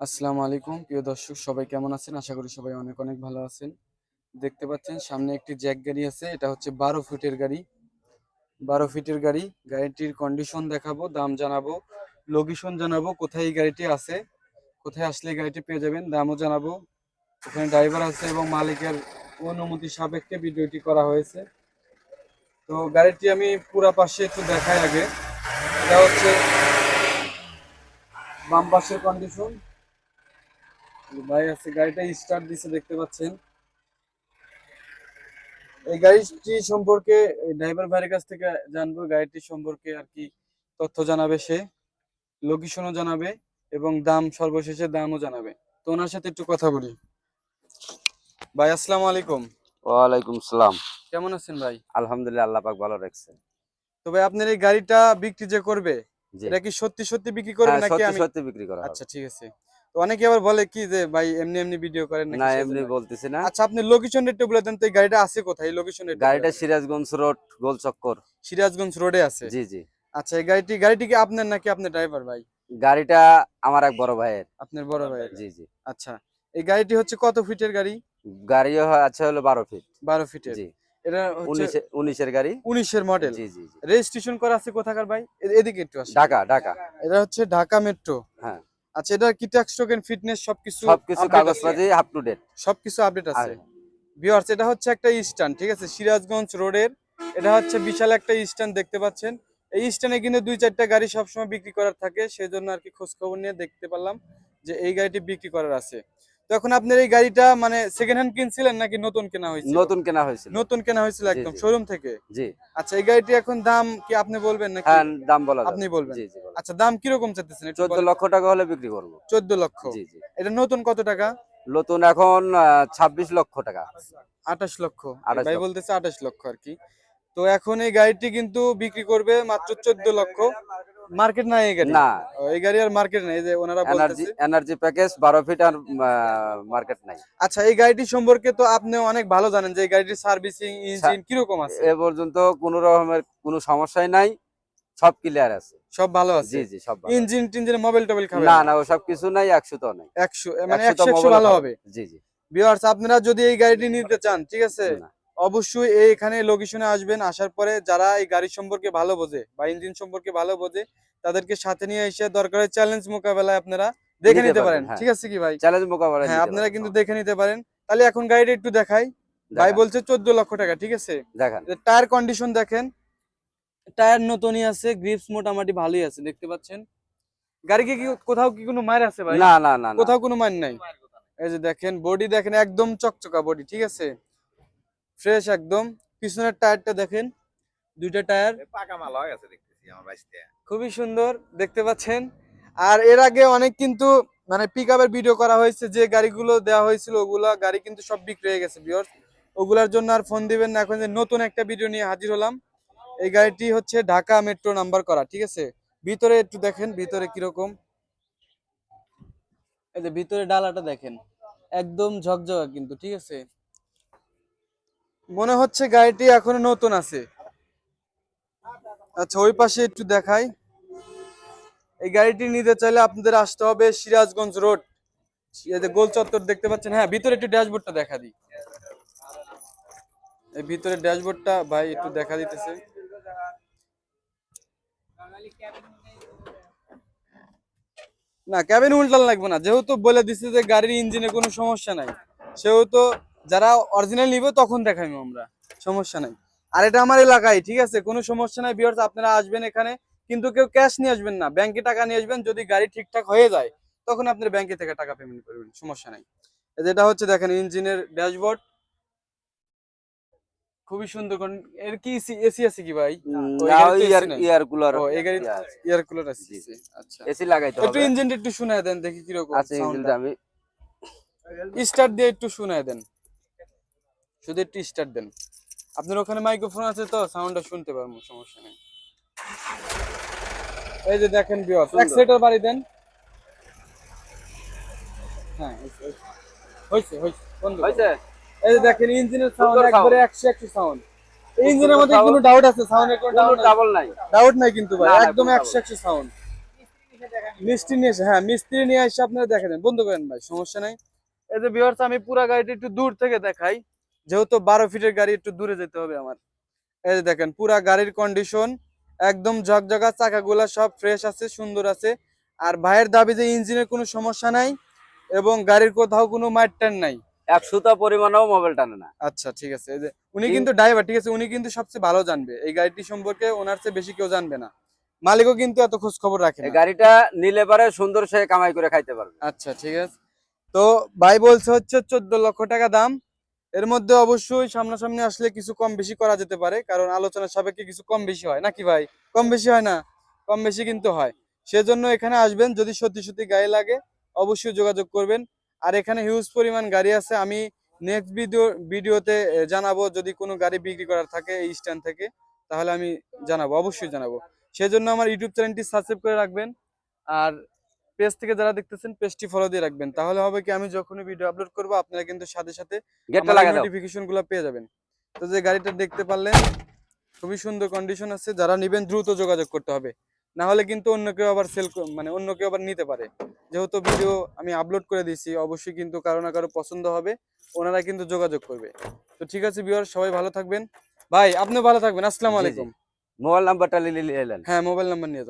আসসালামু আলাইকুম। প্রিয় দর্শক, সবাই কেমন আছেন? আশা করি সবাই অনেক অনেক ভালো আছেন। দেখতে পাচ্ছেন, সামনে একটি জ্যাক গাড়ি আছে। এটা হচ্ছে বারো ফিটের গাড়ি। বারো ফিটের গাড়ি। গাড়িটির কন্ডিশন দেখাবো, দাম জানাব লোকেশন জানাব, কোথায় এই গাড়িটি আছে, কোথায় আসলে গাড়িটি পেয়ে যাবেন, দামও জানাব। এখানে ড্রাইভার আছে এবং মালিকের অনুমতি সাপেক্ষে ভিডিওটি করা হয়েছে। তো গাড়িটি আমি পুরা পাশে একটু দেখাই আগে। এটা হচ্ছে বাম পাশের কন্ডিশন ভাই আছে গাড়িটা স্টার্ট দিছে দেখতে পাচ্ছেন। এই গাড়িটি সম্পর্কে ড্রাইভার ভাইয়ের কাছ থেকে জানব গাড়িটি সম্পর্কে আর কি তথ্য জানাবে সে লোকেশনও জানাবে এবং দাম সর্বশেষে দামও জানাবে। তো ওনার সাথে একটু কথা বলি। ভাই আসসালামু আলাইকুম। ওয়ালাইকুম সালাম। কেমন আছেন ভাই? আলহামদুলিল্লাহ আল্লাহ পাক ভালো রাখছে। তো ভাই আপনার এই গাড়িটা বিক্রি যে করবে এটা কি সত্যি সত্যি বিক্রি করবে হ্যাঁ, নাকি সত্যি আমি সত্যি বিক্রি করা আচ্ছা ঠিক আছে। তো অনেকে আবার বলে কি যে ভাই এমনি এমনি ভিডিও করেন না এমনি বলতেছি না। আচ্ছা আপনি লোকেশন একটু বলে দেন তো এই গাড়িটা আছে কোথায়? লোকেশন গাড়িটা সিরাজগঞ্জ রোড গোল চক্কর সিরাজগঞ্জ রোডে আছে? জি জি। আচ্ছা এই গাড়িটি গাড়িটি কি আপনার নাকি আপনার ড্রাইভার ভাই? গাড়িটা আমার এক বড় ভাইয়ের। আপনার বড় ভাইয়ের? জি জি। আচ্ছা এই গাড়িটি হচ্ছে কত ফিটের গাড়ি? গাড়িও হয়- আছে হলো বারো ফিট। বারো ফিটের। জি। এটা উনিশে উনিশের গাড়ি। উনিশের মডেল জি জি রেজিস্ট্রেশন করা আছে কোথাকার ভাই? এদিকে একটু ঢাকা ঢাকা। এটা হচ্ছে ঢাকা মেট্রো আচ্ছা এটা কি ট্যাক্স টোকেন ফিটনেস সবকিছু সবকিছু? কাগজপাতি আপ টু ডেট সবকিছু আপডেট আছে। ভিউয়ার্স এটা হচ্ছে একটা স্ট্যান্ড ঠিক আছে? সিরাজগঞ্জ রোডের এটা হচ্ছে বিশাল একটা স্ট্যান্ড দেখতে পাচ্ছেন? এই স্ট্যান্ডে কিন্তু দুই চারটা গাড়ি সবসময় বিক্রি করার থাকে সেই জন্য আর কি খোঁজখবর নিয়ে দেখতে পারলাম যে এই গাড়িটি বিক্রি করার আছে। তো এখন আপনার এই গাড়িটা মানে সেকেন্ড হ্যান্ড কিনছিলেন নাকি নতুন কেনা হয়েছিল? নতুন কেনা হয়েছিল। নতুন কেনা হয়েছিল একদম শোরুম থেকে? জি। আচ্ছা এই গাড়িটি এখন দাম কি আপনি বলবেন নাকি? হ্যাঁ দাম বলা আপনি বলবেন। জি জি আচ্ছা দাম কীরকম চাইতেছেন চোদ্দ লক্ষ টাকা হলে বিক্রি করব। চোদ্দ লক্ষ। জি জি। এটা নতুন কত টাকা? নতুন এখন ছাব্বিশ লক্ষ টাকা। আঠাশ লক্ষ। 28 ভাই বলতেছে আঠাশ লক্ষ আর কি। তো এখন এই গাড়িটি কিন্তু বিক্রি করবে মাত্র চোদ্দ লক্ষ। মার্কেট নাই এই গাড়ি? না। এই গাড়ি আর মার্কেট নাই যে ওনারা এনার্জি এনার্জি প্যাকেজ বারো ফিট আর মার্কেট নাই। আচ্ছা এই গাড়িটি সম্পর্কে তো আপনি অনেক ভালো জানেন যে এই গাড়িটির সার্ভিসিং ইঞ্জিন কীরকম আছে। এ পর্যন্ত কোনো রকমের কোনো সমস্যাই নাই সব ক্লিয়ার আছে। সব ভালো আছে? জি জি সব ভালো। ইঞ্জিন টিঞ্জিন মোবাইল টোবাইল খাবে না না? ওসব কিছু নাই একশো তো নাই। একশো মানে 100 একশো একশো ভালো হবে। জি জি। ভিউয়ার্স আপনারা যদি এই গাড়িটি নিতে চান ঠিক আছে। অবশ্যই এই এখানে লোকেশনে আসবেন আসার পরে যারা এই গাড়ি সম্পর্কে ভালো বোঝে বা ইঞ্জিন সম্পর্কে ভালো বোঝে তাদেরকে সাথে নিয়ে এসে দরকারি চ্যালেঞ্জ মোকাবেলায় আপনারা দেখে নিতে পারেন, হ্যাঁ। ঠিক আছে কি ভাই? চ্যালেঞ্জ মোকাবেলা হ্যাঁ আপনারা কিন্তু দেখে নিতে পারেন। তাহলে এখন গাড়িটা একটু দেখাই। ভাই বলছে চোদ্দ লক্ষ টাকা ঠিক আছে? দেখেন। টায়ার কন্ডিশন দেখেন। টায়ার নতুনই আছে গ্রিপস মোটামুটি ভালোই আছে দেখতে পাচ্ছেন? গাড়ি কি কোথাও কি কোনো মার আছে ভাই? না না না। কোথাও কোনো মার নাই? এই যে দেখেন বডি দেখেন একদম চকচকা বডি ঠিক আছে? ফ্রেশ একদম। পিছনের টায়ারটা দেখেন দুইটা টায়ার। পাকা মাল হয়ে গেছে দেখতেছি আমার বাইসতে খুবই সুন্দর দেখতে পাচ্ছেন। আর এর আগে অনেক কিন্তু মানে পিক আপের ভিডিও করা হয়েছে যে গাড়িগুলো দেওয়া হয়েছিল ওগুলা গাড়ি কিন্তু সব বিক্রি হয়ে গেছে বিয়র ওগুলার জন্য আর ফোন দিবেন না। এখন যে নতুন একটা ভিডিও নিয়ে হাজির হলাম। এই গাড়িটি হচ্ছে ঢাকা মেট্রো নাম্বার করা ঠিক আছে? ভিতরে একটু দেখেন ভিতরে কীরকম। এই যে ভিতরে ডালাটা দেখেন। একদম ঝকঝকা কিন্তু ঠিক আছে? মনে হচ্ছে গাড়িটি এখনও নতুন আছে। আচ্ছা ওই পাশে একটু দেখাই। এই গাড়িটি নিতে চাইলে আপনাদের আসতে হবে সিরাজগঞ্জ রোড। গোল চত্বর দেখতে পাচ্ছেন? হ্যাঁ ভিতরে একটু ড্যাশবোর্ডটা দেখা দিই। এই ভিতরে ড্যাশবোর্ডটা ভাই একটু দেখা দিতেছে। না ক্যাবিন উল্টান লাগবে না। যেহেতু বলে দিচ্ছে যে গাড়ির ইঞ্জিনে কোনো সমস্যা নাই। সেহেতু যারা অরিজিনাল নিবে তখন দেখাইবো আমরা সমস্যা নাই। আর এটা আমার এলাকায় ঠিক আছে? কোনো সমস্যা নাই বিয়ার্স আপনারা আসবেন এখানে কিন্তু কেউ ক্যাশ নিয়ে আসবেন না ব্যাংকে টাকা নিয়ে আসবেন যদি গাড়ি ঠিকঠাক হয়ে যায় তখন আপনার ব্যাংকে থেকে টাকা পেমেন্ট করবেন সমস্যা নাই। যেটা হচ্ছে দেখেন ইঞ্জিনের ড্যাশবোর্ড খুবই সুন্দর এর কি এসি আছে কি ভাই? কুলার ও এই গাড়ি এয়ার কুলার আছে। আচ্ছা। এসি লাগাইতে একটু ইঞ্জিনটা একটু শোনায় দেন দেখি কীরকম আচ্ছা ইঞ্জিনটা আমি স্টার্ট দিয়ে একটু শোনায় দেন। শুধু একটু স্টার্ট দেন। আপনার ওখানে মাইক্রোফোন আছে তো সাউন্ডটা শুনতে পারব সমস্যা নেই। এই যে দেখেন বিয়স সুন্দর। এক্সেলেটর বাড়ি দেন। হ্যাঁ হইছে হইছে বন্ধ। হয়েছে এই যে দেখেন ইঞ্জিনের সাউন্ড একবারে sound। 100 100 সাউন্ড ইঞ্জিনের মধ্যে কোনো ডাউট আছে? সাউন্ডের কোনো ডাউট ডাবল নাই। ডাউট নাই কিন্তু ভাই একদম কোনো 100 100 সাউন্ড মিস্ত্রি নিয়ে এসে হ্যাঁ মিস্ত্রি নিয়ে এসে আপনারা দেখে দেন। বন্ধ করেন ভাই সমস্যা নাই। এই যে ভিউয়ার্স আমি পুরা গাড়িটা একটু দূর থেকে দেখাই। যেহেতু বারো ফিটের গাড়ি একটু দূরে যেতে হবে আমার। এই যে দেখেন পুরা গাড়ির কন্ডিশন একদম ঝকঝকা চাকাগুলা সব ফ্রেশ আছে সুন্দর আছে। আর ভাইয়ের দাবি যে ইঞ্জিনের কোনো সমস্যা নাই এবং গাড়ির কোথাও কোনো মাইটার নাই। এক সুতা পরিমাণেও মোবাইল টানে না। আচ্ছা ঠিক আছে। এই যে উনি কিন্তু ড্রাইভার ঠিক আছে উনি কিন্তু সবচেয়ে ভালো জানবে। এই গাড়িটি সম্পর্কে ওনার চেয়ে বেশি কেউ জানবে না। মালিকও কিন্তু এত খোঁজ খবর রাখে গাড়িটা নিলে পারে সুন্দর সে কামাই করে খাইতে পারবে। আচ্ছা ঠিক আছে। তো ভাই বলছে হচ্ছে চোদ্দ লক্ষ টাকা দাম। এর মধ্যে অবশ্যই সামনাসামনি আসলে কিছু কম বেশি করা যেতে পারে, কারণ আলোচনার সাপেক্ষে কিছু কম বেশি হয়। নাকি ভাই? কম বেশি হয় না? কম বেশি কিন্তু হয়। সেজন্য এখানে আসবেন, যদি সত্যি সত্যি গাড়ি লাগে, অবশ্যই যোগাযোগ করবেন। আর এখানে হিউজ পরিমাণ গাড়ি আছে, আমি নেক্সট ভিডিও ভিডিওতে জানাব। যদি কোনো গাড়ি বিক্রি করার থাকে এই স্ট্যান্ড থেকে, তাহলে আমি জানাব, অবশ্যই জানাব। সেজন্য আমার ইউটিউব চ্যানেলটি সাবস্ক্রাইব করে রাখবেন। আর পেজ থেকে যারা দেখতেছেন পেজটি ফলো দিয়ে রাখবেন। তাহলে হবে কি আমি যখনই ভিডিও আপলোড করব আপনারা কিন্তু সাথে সাথে নোটিফিকেশনগুলো পেয়ে যাবেন। তো যে গাড়িটা দেখতে পারলেন খুবই সুন্দর কন্ডিশন আছে যারা নেবেন দ্রুত যোগাযোগ করতে হবে। না হলে কিন্তু অন্য কেউ আবার সেল মানে অন্য কেউ আবার নিতে পারে। যেহেতু ভিডিও আমি আপলোড করে দিয়েছি অবশ্যই কিন্তু কারও না কারও পছন্দ হবে ওনারা কিন্তু যোগাযোগ করবে। তো ঠিক আছে বিয়ার সবাই ভালো থাকবেন। ভাই আপনিও ভালো থাকবেন। আসসালামু। আলাইকুম। মোবাইল নাম্বারটা এলেন হ্যাঁ মোবাইল নাম্বার নিয়ে